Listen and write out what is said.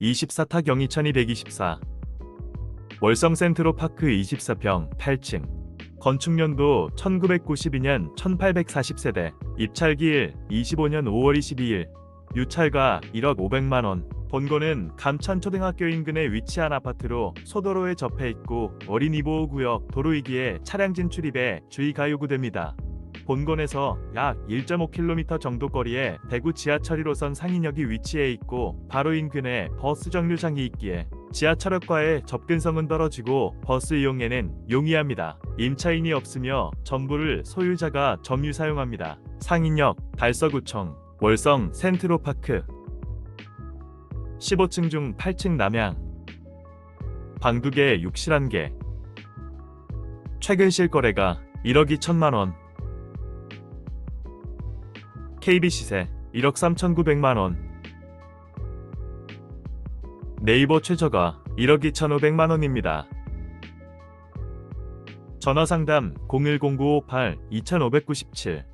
24타 경이천이 124 월성 센트로파크 24평 8층. 건축년도 1992년 1840세대. 입찰기일 25년 5월 22일. 유찰가 1억 500만 원. 본고는 감천초등학교 인근에 위치한 아파트로 소도로에 접해 있고 어린이보호구역 도로이기에 차량 진출입에 주의가 요구됩니다. 본건에서 약 1.5km 정도 거리에 대구 지하철 1호선 상인역이 위치해 있고 바로 인근에 버스 정류장이 있기에 지하철역과의 접근성은 떨어지고 버스 이용에는 용이합니다. 임차인이 없으며 전부를 소유자가 점유 사용합니다. 상인역, 달서구청, 월성 센트로파크 15층 중 8층 남양 방 2개 61개 최근 실거래가 1억 2천만 원 KB 시세 1억 3,900만 원 네이버 최저가 1억 2,500만 원입니다. 전화 상담 010-958-2597